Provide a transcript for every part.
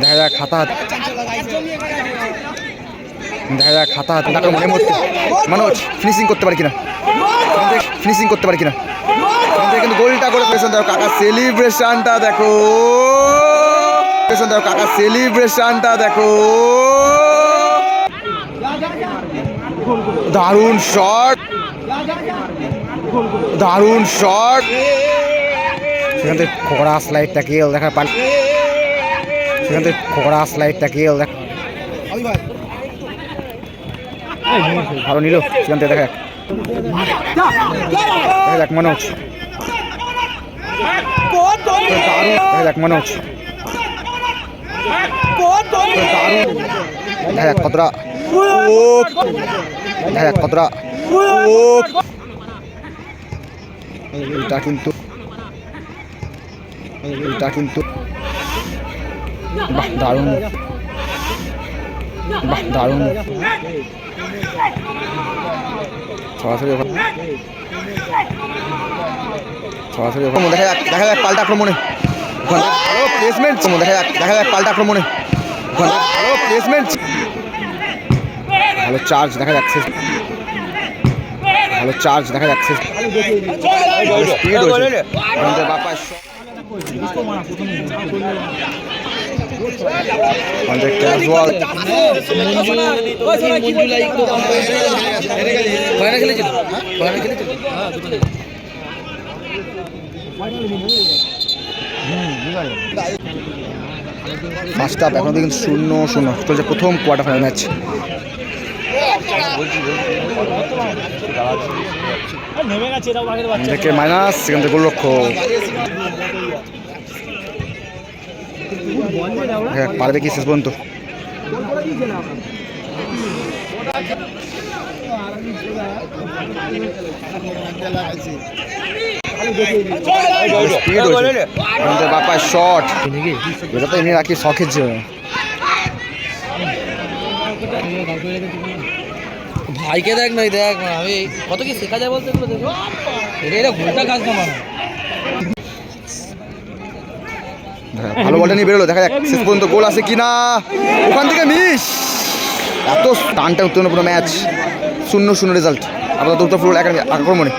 দেখা যাক খাতা দেখা যাক খাতা হাত মনে মনোজ ফিনিশিং করতে পারে কিনা? ফিনিশিং করতে পারে কিনা? কিন্তু গোলটা করে পেয়েছেন দেখো কাকা সেলিব্রেশনটা দেখো। দেখো কাকা সেলিব্রেশনটা দেখো। দারুণ শট দারুণ শট সেখান থেকে খোকড়া স্লাইডটা কেল দেখা পাল সেখান থেকে খোকড়া স্লাইডটা কেল দেখা। ভালো নিল সেখান থেকে দেখা যাক। দেখা যাক মনোজ দেখা যাক মনোজ দেখা যাক কতটা। ও দেখা যাক কতটা। ও এটা কিন্তু এটা কিন্তু বাহ, দারুণ। বাহ, দারুণ। সরাসরি সরাসরি দেখা যাক দেখা যাক পাল্টা আক্রমণে। ভালো প্লেসমেন্ট দেখা যাক দেখা যাক পাল্টা আক্রমণে। ভালো প্লেসমেন্ট ভালো চার্জ দেখা যাচ্ছে ভালো চার্জ দেখা যাচ্ছে ফার্স্ট এখন শূন্য শূন্য। চলছে প্রথম কোয়ার্টার ফাইনাল ম্যাচ থেকে মাইনাস সেখান থেকে গোলরক্ষ হ্যাঁ পারবে কি শেষ পর্যন্ত? আমাদের শট এটা তো এমনি রাখি শখের জন্য। ভাইকে দেখ নাই দেখ আমি কত কি শেখা যায় বলতে এটা এটা ঘুরটা কাজ না মানে হ্যাঁ, ভালো বলটা নিয়ে বেরোলো, দেখা যাক শেষ পর্যন্ত গোল আছে কিনা। ওখান থেকে মিস! এত টানটা উত্তীর্ণপূর্ণ ম্যাচ। শূন্য শূন্য রেজাল্ট। আপাতত উত্তর ফুটবল একাডেমি আক্রমণে।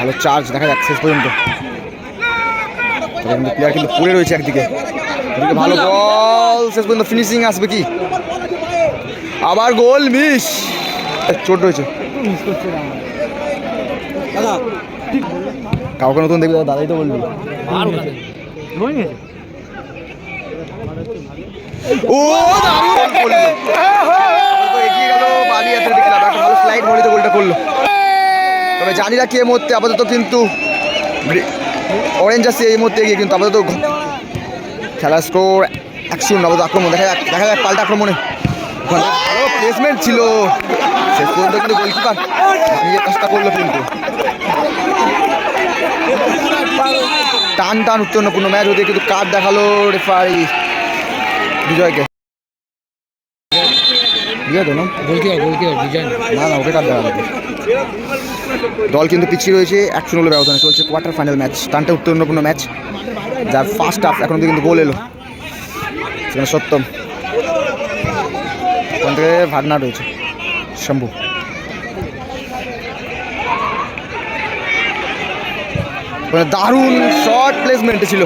ভালো চার্জ দেখা যাক শেষ পর্যন্ত। প্লেয়ার কিন্তু পড়ে রয়েছে একদিকে। ভালো বল শেষ পর্যন্ত ফিনিশিং আসবে কি? আবার গোল মিস চোট রয়েছে। কাউকে নতুন দেখবি দাদাই তো বলবি। করল তবে জানি না কি মুহূর্তে আপাতত কিন্তু অরেঞ্জ আছে এই মুহূর্তে এগিয়ে কিন্তু আপাতত খেলার স্কোর এক শূন্য আক্রমণ দেখা যাক দেখা যাক পাল্টা আক্রমণে প্লেসমেন্ট ছিল শেষ পর্যন্ত কিন্তু গোলকিপার নিজের কাজটা করল কিন্তু। টান টান উত্তীর্ণপূর্ণ ম্যাচ ওদের কিন্তু কার্ড দেখাল রেফারি বিজয়কে। দল কিন্তু পিছিয়ে রয়েছে একশো শূন্য ব্যবধানে চলছে কোয়ার্টার ফাইনাল ম্যাচ টানটা উত্তীর্ণপূর্ণ ম্যাচ যার ফার্স্ট হাফ এখন কিন্তু গোল এলো। সেখানে সত্যম। ওখান থেকে ভাগনা রয়েছে। শম্ভু। ওখানে দারুণ শর্ট প্লেসমেন্টে ছিল।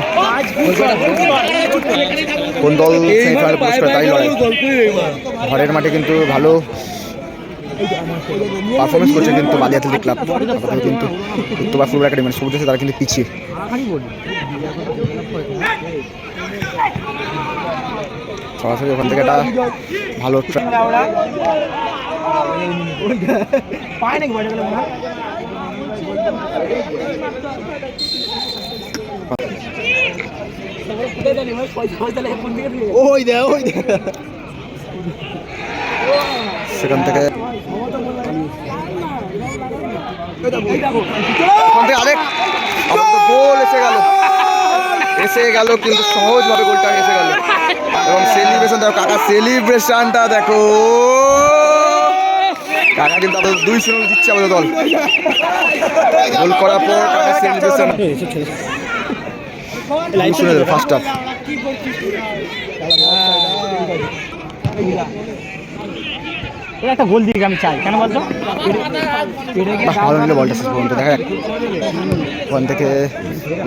কোন দল সেমিফাইনালে প্রবেশ করে তাই ঘরের মাঠে কিন্তু ভালো পারফরমেন্স করছে কিন্তু বালি অ্যাথলেটিক ক্লাব কিন্তু উত্তরবার ফুটবল একাডেমি মানে সবুজ তারা কিন্তু পিছিয়ে। সরাসরি ওখান থেকে একটা ভালো সেখান থেকে আরেক গোল এসে গেল। এসে গেল কিন্তু সহজভাবে গোলটা এসে গেল। এবং সেলিব্রেশন দেখো কাকা সেলিব্রেশনটা দেখো। কাকা কিন্তু আপাতত দুই শূন্য জিতছে আমাদের দল। গোল করার পর কাকা সেলিব্রেশন দুই শূন্য ফার্স্ট হাফ একটা গোল দিকে আমি চাই। কেন বলতো? ভালো নিল বলটা শেষ পর্যন্ত দেখা যাক। ওখান থেকে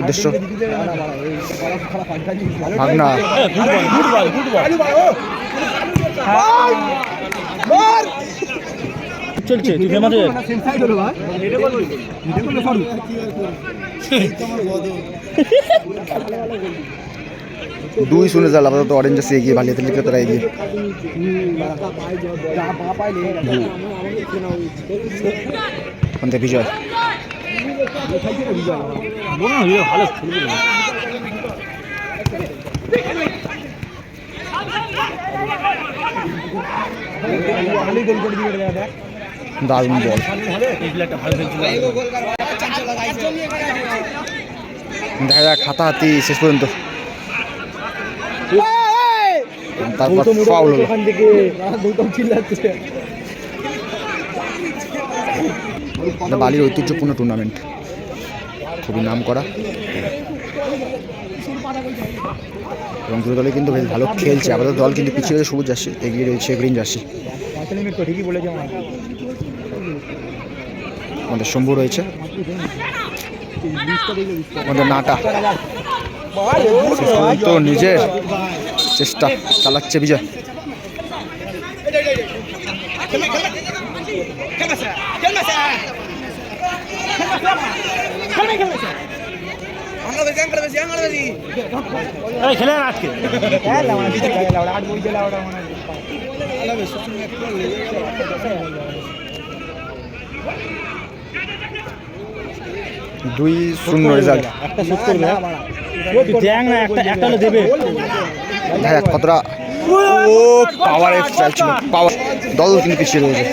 উদ্দেশ্য। ভাগনা। চলছে তুই ফেমাস দুই শূন্য জাল আপাতত অরেঞ্জ আছে এগিয়ে ভালিয়াতে লিখলে তারা এগিয়ে। ওখান থেকে বিজয় ভালো খেলবে দারুণ বল। দেখা যাক হাতাহাতি শেষ পর্যন্ত। তারপর ফাউল হলো বালির ঐতিহ্যপূর্ণ টুর্নামেন্ট খুবই নাম করা। এবং দুটো দলে কিন্তু বেশ ভালো খেলছে। আমাদের দল কিন্তু পিছিয়ে রয়েছে সবুজ জার্সি এগিয়ে রয়েছে গ্রিন জার্সি। ঠিকই বলেছে আমাদের শম্ভু রয়েছে। আমাদের নাটা। পর্যন্ত নিজের চেষ্টা চালাচ্ছে বিজয়। খেলে আজকে ওটা মনে দুই শূন্য রেজাল্ট একটা শুট করবে দেখ না একটা একটা দেবে। দেখা যাক কতটা ও পাওয়ারে চাইছিল পাওয়ার দল কিন্তু পিছিয়ে রয়েছে।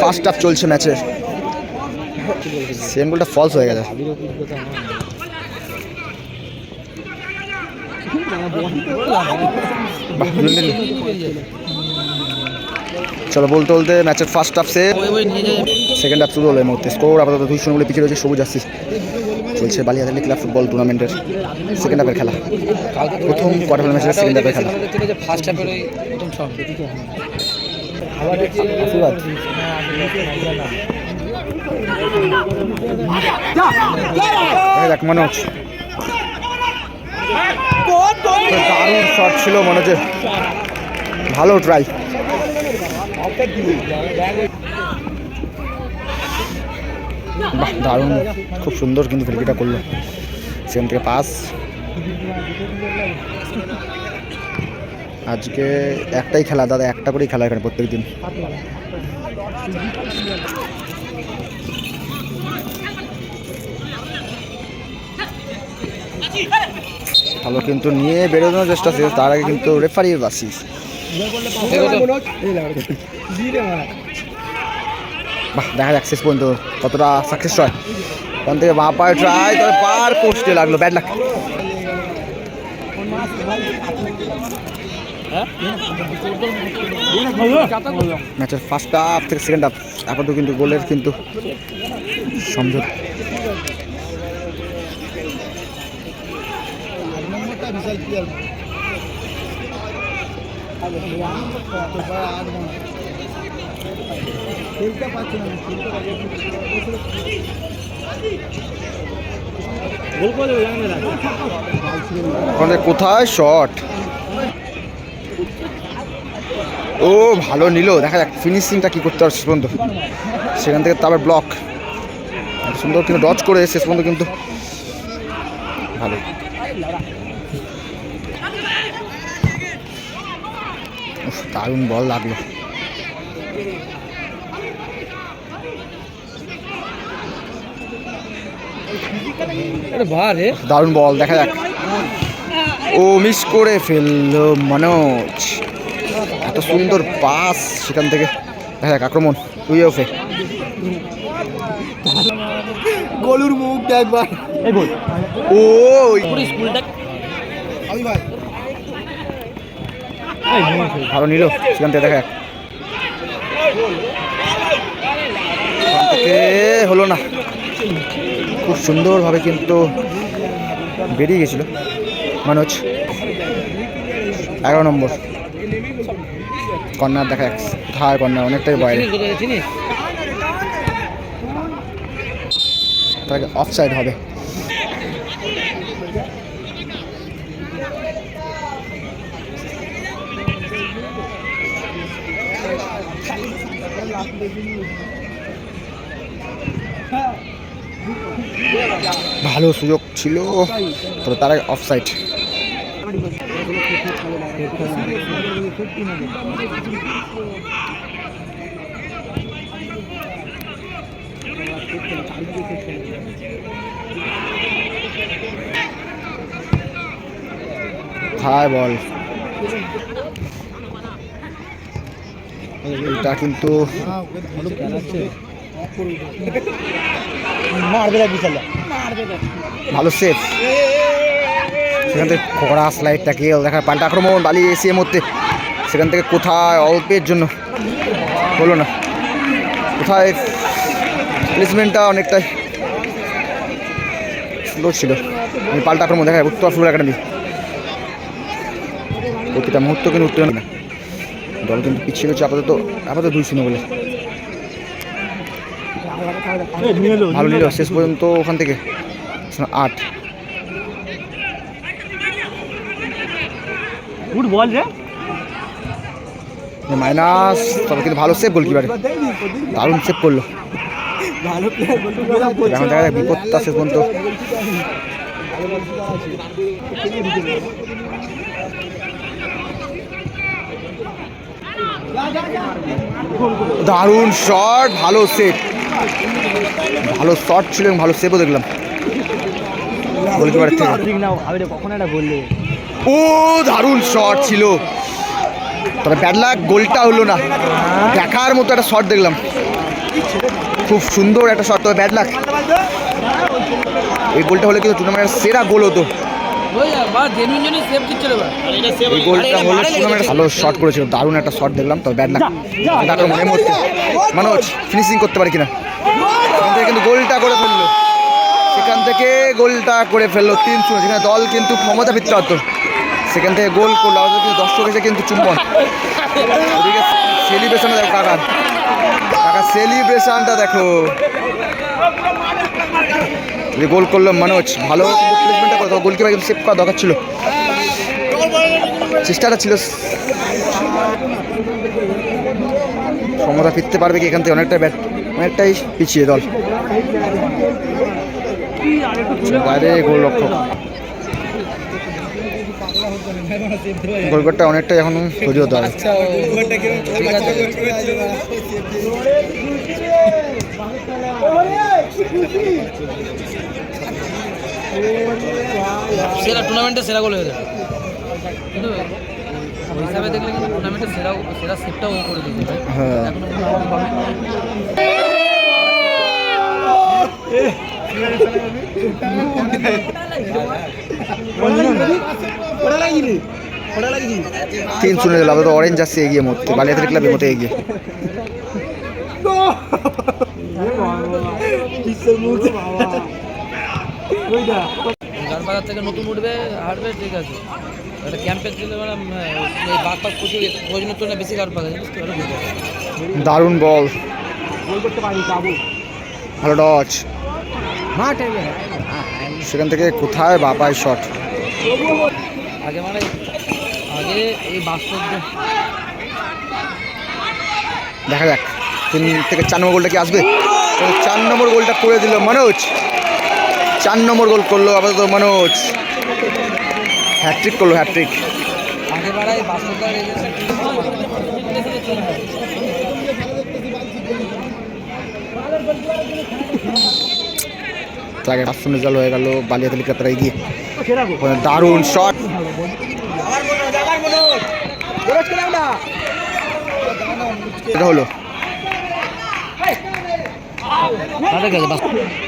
ফার্স্ট হাফ চলছে ম্যাচের সেম গোলটা ফলস হয়ে গেছে। বাহ। চলো বলতে বলতে ম্যাচের ফার্স্ট হাফ সে সেকেন্ড হাফ শুরু হলো এই মুহূর্তে। স্কোর আপাতত দুই শূন্য বলে পিছিয়ে রয়েছে সবুজ আসছি। চলছে বালিয়াদালি ক্লাব ফুটবল টুর্নামেন্টের সেকেন্ড হাফের খেলা। প্রথম কোয়ার্টার ফাইনাল ম্যাচের সেকেন্ড হাফের খেলা। ফার্স্ট হাফের দেখা মনোজ। দারুণ শট ছিল মনোজের। ভালো ট্রাই বাহ, দারুণ। খুব সুন্দর কিন্তু ফিল্ডিটা করল। সেখান থেকে পাস আজকে একটাই খেলা, দাদা, একটা করেই খেলা এখানে প্রত্যেক দিন ভালো কিন্তু নিয়ে বেরোনোর চেষ্টা ছিল তার আগে কিন্তু রেফারির বাসিস বাহ, দেখা যাক শেষ পর্যন্ত কতটা সাকসেস হয়। ওখান থেকে বাঁ পায়ে ট্রাই তবে পার পোস্টে লাগল ব্যাড লাগ ম্যাচের ফার্স্ট হাফ থেকে সেকেন্ড হাফ আপাতত কিন্তু গোলের কিন্তু সমঝোতা। গোল ওখানে কোথায়? শট ও, ভালো নিল। দেখা যাক ফিনিশিংটা কি করতে পারছে শেষ পর্যন্ত। সেখান থেকে তারপর ব্লক সুন্দর কিন্তু ডচ করে শেষ পর্যন্ত কিন্তু। ভালো। দারুণ বল লাগল। দারুণ বল দেখা যাক। ও মিস করে ফেলল মনোজ। এত সুন্দর পাস সেখান থেকে। দেখা যাক আক্রমণ। তুই ওফে গলুর মুখটা একবার। এই ও স্কুলটা নিয়ে আসো। ভালো নিল, সেখান থেকে দেখা হলো না। খুব সুন্দরভাবে কিন্তু বেরিয়ে গেছিল মনোজ। এগারো নম্বর। কর্নার দেখা যাচ্ছে কোথায় কর্নার, অনেকটাই বাইরে। তাকে অফ সাইড হবে। ভালো সুযোগ ছিল তবে তার অফ সাইড হাই বল কিন্তু ভালো সেফ সেখান থেকে খোকড়া স্লাইডটাকে দেখা পাল্টা আক্রমণ বালি এসির মধ্যে সেখান থেকে কোথায় অল্পের জন্য? হলো না। কোথায় প্লেসমেন্টটা অনেকটাই স্লো ছিল। পাল্টা আক্রমণ দেখা যায়। উত্তর ফুটবল একাডেমি প্রতিটা মুহূর্ত কিন্তু উত্তর না দল কিন্তু পিছিয়ে গেছে আপাতত আপাতত দুই শূন্য বলে ভালো নিল শেষ পর্যন্ত ওখান থেকে। আট। গুড বল রে। মাইনাস তবে কিন্তু ভালো সেভ গোলকিপারে দারুণ সেভ করল। ভালো এখন দেখা যাক বিপদটা শেষ পর্যন্ত। দারুণ শট ভালো সেভ ভালো শট ছিল এবং ভালো সেভও দেখলাম। ও, দারুণ শট ছিল। তবে ব্যাড লাক গোলটা হলো না। দেখার মতো একটা শট দেখলাম। খুব সুন্দর একটা শট তবে ব্যাড লাক এই গোলটা হলে কিন্তু টুর্নামেন্টের সেরা গোল হতো। এই গোলটা হলে ভালো শট করেছিল দারুণ একটা শট দেখলাম তবে ব্যাড লাক তারপর মনে মধ্যে মনোজ ফিনিশিং করতে পারে কিনা? সেখান থেকে কিন্তু গোলটা করে ফেলল। সেখান থেকে গোলটা করে ফেলল তিন শূন্য। যেখানে দল কিন্তু ক্ষমতা ফিরতে হতো সেখান থেকে গোল করল। আমাদের কিন্তু দর্শক এসে কিন্তু চুম্বন। ওদিকে সেলিব্রেশনটা দেখো কাকার। কাকার সেলিব্রেশনটা দেখো। গোল করল মনোজ। ভালো করতো কিন্তু সেভ করা দরকার ছিল। চেষ্টাটা ছিল। ক্ষমতা ফিরতে পারবে কি এখান থেকে? অনেকটা ব্যাট, অনেকটাই পিছিয়ে দল। বাইরে, গোল রক্ষক। গোলগোলটা অনেকটাই এখন তৈরি হতে হবে আচ্ছা ঠিক আছে। সেরা টুর্নামেন্টে সেরা গোল হয়ে যাবে। কিন্তু ওই হিসাবে দেখলে কিন্তু টুর্নামেন্টের সেরা সেরা সেটটাও করে দিয়েছে হ্যাঁ। তিন শূন্য দিল আপাতত অরেঞ্জ আসছে এগিয়ে মধ্যে বালিয়াতের ক্লাবের মতো এগিয়ে। বিশ্বের গানবাজার থেকে নতুন উঠবে হারবে ঠিক আছে। একটা ক্যাম্পে গেলে মানে উম, এই বাঘ পাক প্রচুর প্রয়োজনের তুলনায় বেশি গান পাকা বুঝতে পারো দারুণ বল। গোল করতে পারি যাব। ভালো ডচ মাঠে সেখান থেকে কোথায় বাপায় শট? আগে মানে আগে এই বাস্তব দেখা যাক। তিন থেকে চার নম্বর গোলটা কি আসবে? চার নম্বর গোলটা করে দিল মনোজ। চার নম্বর গোল করল আপাতত মনোজ। হ্যাট্রিক করল হ্যাট্রিক আগে হয়ে গেল দারুণ শট হলো।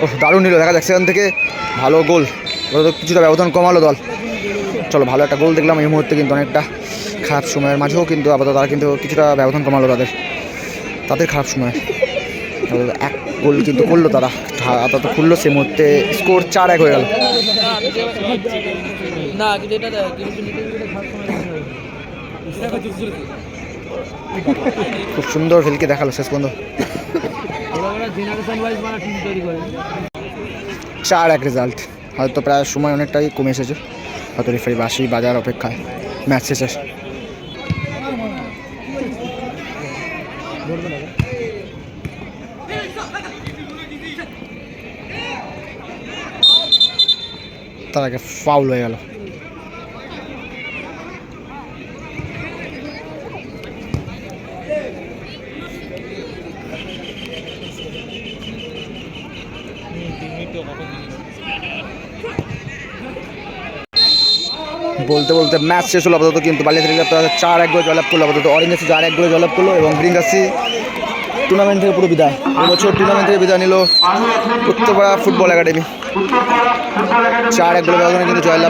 ও দারুণ নিল। দেখা যাক সেখান থেকে ভালো গোল। কিছুটা ব্যবধান কমালো দল। চলো ভালো একটা গোল দেখলাম এই মুহূর্তে কিন্তু অনেকটা খারাপ সময়ের মাঝেও কিন্তু আপাতত তারা কিন্তু কিছুটা ব্যবধান কমালো তাদের। তাদের খারাপ সময়। এক গোল কিন্তু করল তারা। আপাতত খুললো সে মুহূর্তে। স্কোর চার এক হয়ে গেল। খুব সুন্দর ফেলকে দেখাল শেষ পর্যন্ত। ওরা চার এক রেজাল্ট হয়তো প্রায় সময় অনেকটাই কমে এসেছে। হয়তো রেফারি বাসি বাজার অপেক্ষায় ম্যাচ শেষে। তার আগে ফাউল হয়ে গেল। বলতে বলতে ম্যাচ শেষ হলো আপাতত কিন্তু বালিয়াতে চার এক গোলে জয়লাভ করল, আপাতত অরেঞ্জ এসে চার এক গোলে জয়লাভ করল এবং গ্রিঙ্গাসি টুর্নামেন্ট থেকে পুরো বিদায়। এবছর টুর্নামেন্ট থেকে বিদায় নিল উত্তরপাড়া ফুটবল একাডেমি চার এক গোলে ব্যবধানে কিন্তু জয়লাভ